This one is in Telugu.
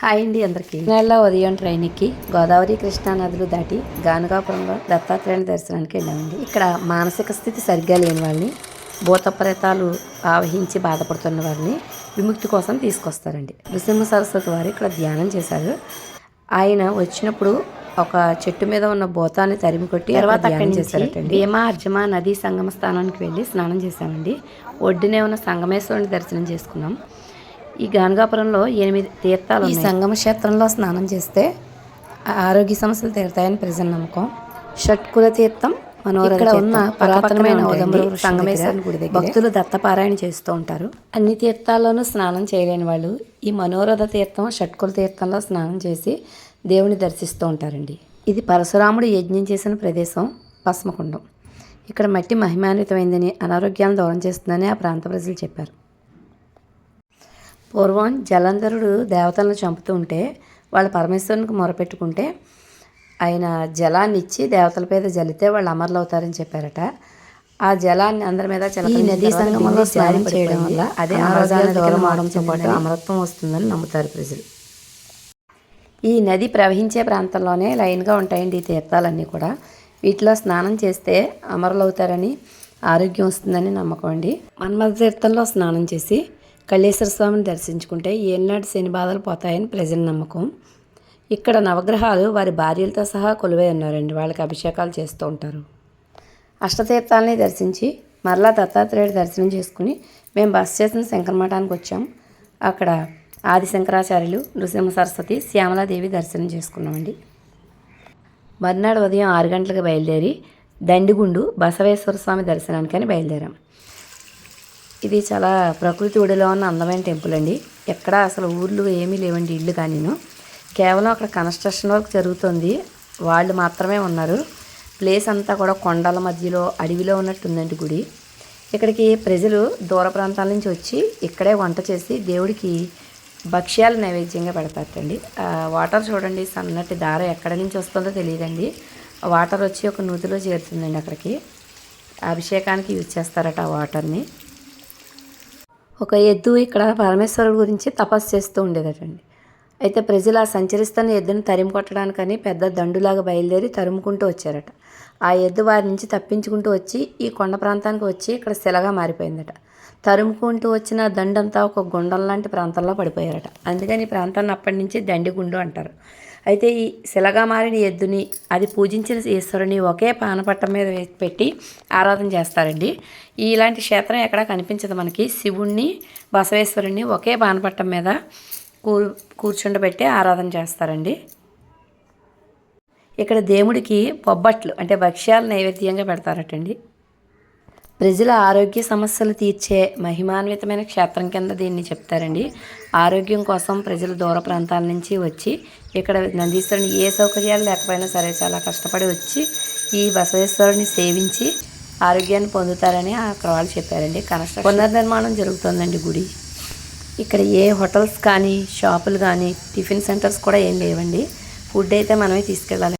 హాయ్ అండి అందరికీ. నెల ఉదయం ట్రైన్ ఎక్కి గోదావరి కృష్ణా నదులు దాటి గానుగాపురంలో దత్తాత్రేయుని దర్శనానికి వెళ్ళామండి. ఇక్కడ మానసిక స్థితి సరిగ్గా లేని వాళ్ళని భూత ప్రేతాలు ఆవహించి బాధపడుతున్న వారిని విముక్తి కోసం తీసుకొస్తారండి. నృసింహ సరస్వతి వారు ఇక్కడ ధ్యానం చేశారు. ఆయన వచ్చినప్పుడు ఒక చెట్టు మీద ఉన్న భూతాన్ని తరిమి కొట్టి తర్వాత ధ్యానం చేశారటండి. భీమా అర్జమా నదీ సంగమ స్థానానికి వెళ్ళి స్నానం చేశామండి. ఒడ్డునే ఉన్న సంగమేశ్వరుని దర్శనం చేసుకున్నాం. ఈ గానగాపురంలో ఎనిమిది తీర్థాలు ఈ సంగమ క్షేత్రంలో స్నానం చేస్తే ఆరోగ్య సమస్యలు తీరుతాయని ప్రజల నమ్మకం. షట్కుల తీర్థం మనోరథ ఇక్కడ ఉన్న పురాతనమైన సంగమేశ్వరుని గుడి దగ్గర భక్తులు దత్తపారాయణ చేస్తూ ఉంటారు. అన్ని తీర్థాల్లోనూ స్నానం చేయలేని వాళ్ళు ఈ మనోరథ తీర్థం షట్కుల తీర్థంలో స్నానం చేసి దేవుని దర్శిస్తూ ఉంటారండి. ఇది పరశురాముడు యజ్ఞం చేసిన ప్రదేశం పద్మకుండం ఇక్కడ మట్టి మహిమాన్వితమైందని అనారోగ్యాలను దూరం చేస్తుందని ఆ ప్రాంత ప్రజలు చెప్పారు. పూర్వం జలంధరుడు దేవతలను చంపుతూ ఉంటే వాళ్ళు పరమేశ్వరునికి మొరపెట్టుకుంటే ఆయన జలాన్ని ఇచ్చి దేవతల మీద జలితే వాళ్ళు అమరులు అవుతారని చెప్పారట. ఆ జలాన్ని అందరి మీద ఈ నదీ సంగమంలో స్నానం చేయడం వల్ల అదే ఆరోగ్యాన్ని దూరం అవడంతో పాటు అమరత్వం వస్తుందని నమ్ముతారు ప్రజలు. ఈ నది ప్రవహించే ప్రాంతంలోనే లైన్గా ఉంటాయండి ఈ తీర్థాలన్నీ కూడా. వీటిలో స్నానం చేస్తే అమరులవుతారని ఆరోగ్యం వస్తుందని నమ్మకం అండి. మన్మథ తీర్థంలో స్నానం చేసి కళ్యేశ్వర స్వామిని దర్శించుకుంటే ఏనాటి శని బాధలు పోతాయని ప్రజల నమ్మకం. ఇక్కడ నవగ్రహాలు వారి భార్యలతో సహా కొలువై ఉన్నారండి. వాళ్ళకి అభిషేకాలు చేస్తూ ఉంటారు. అష్టతీర్థాలని దర్శించి మరలా దత్తాత్రేయుడు దర్శనం చేసుకుని మేము బస్ చేసిన శంకరమఠానికి వచ్చాం. అక్కడ ఆది శంకరాచార్యులు నృసింహ సరస్వతి శ్యామలాదేవి దర్శనం చేసుకున్నామండి. మర్నాడు ఉదయం ఆరు గంటలకు బయలుదేరి దండిగుండు బసవేశ్వర స్వామి దర్శనానికని బయలుదేరాం. ఇది చాలా ప్రకృతి ఒడిలో ఉన్న అందమైన టెంపుల్ అండి. ఎక్కడ అసలు ఊర్లు ఏమీ లేవండి ఇల్లు కానీను. కేవలం అక్కడ కన్స్ట్రక్షన్ వర్క్ జరుగుతుంది. వాళ్ళు మాత్రమే ఉన్నారు. ప్లేస్ అంతా కూడా కొండల మధ్యలో అడవిలో ఉన్నట్టుందండి గుడి. ఇక్కడికి ప్రజలు దూర ప్రాంతాల నుంచి వచ్చి ఇక్కడే వంట చేసి దేవుడికి భక్ష్యాలు నైవేద్యంగా పెడతారటండి వాటర్ చూడండి సన్నటి దార ఎక్కడ నుంచి వస్తుందో తెలియదండి. వాటర్ వచ్చి ఒక నూతిలో చేరుతుందండి అక్కడికి. అభిషేకానికి యూజ్ చేస్తారట ఆ వాటర్ని. ఒక ఎద్దు ఇక్కడ పరమేశ్వరుడు గురించి తపస్సు చేస్తూ ఉండేదటండి. అయితే ప్రజలు ఆ సంచరిస్తున్న ఎద్దును తరిమి కొట్టడానికని పెద్ద దండులాగా బయలుదేరి తరుముకుంటూ వచ్చారట. ఆ ఎద్దు వారి నుంచి తప్పించుకుంటూ వచ్చి ఈ కొండ ప్రాంతానికి వచ్చి ఇక్కడ శిలగా మారిపోయిందట. తరుముకుంటూ వచ్చిన దండంతా ఒక గుండం లాంటి ప్రాంతంలో పడిపోయారట. అందుకని ఈ ప్రాంతాన్ని అప్పటి నుంచి దండిగుండు అంటారు. అయితే ఈ శిలగా మారిన ఎద్దుని అది పూజించిన ఈశ్వరుని ఒకే పానపట్టం మీద పెట్టి ఆరాధన చేస్తారండి. ఇలాంటి క్షేత్రం ఎక్కడా కనిపించదు మనకి. శివుణ్ణి బసవేశ్వరుణ్ణి ఒకే పానపట్టం మీద కూ కూర్చుండబెట్టి ఆరాధన చేస్తారండి. ఇక్కడ దేవుడికి బొబ్బట్లు అంటే భక్ష్యాలు నైవేద్యంగా పెడతారటండి. ప్రజల ఆరోగ్య సమస్యలు తీర్చే మహిమాన్వితమైన క్షేత్రం కింద దీన్ని చెప్తారండి. ఆరోగ్యం కోసం ప్రజలు దూర ప్రాంతాల నుంచి వచ్చి ఇక్కడ నందీశ్వరుని ఏ సౌకర్యాలు లేకపోయినా సరే చాలా కష్టపడి వచ్చి ఈ బసవేశ్వరుని సేవించి ఆరోగ్యాన్ని పొందుతారని అక్కడ వాళ్ళు చెప్పారండి. కన్స్ట్రక్షన్ పునర్నిర్మాణం జరుగుతుందండి గుడి. ఇక్కడ ఏ హోటల్స్ కానీ షాపులు కానీ టిఫిన్ సెంటర్స్ కూడా ఏం లేవండి. ఫుడ్ అయితే మనమే తీసుకెళ్ళాలి.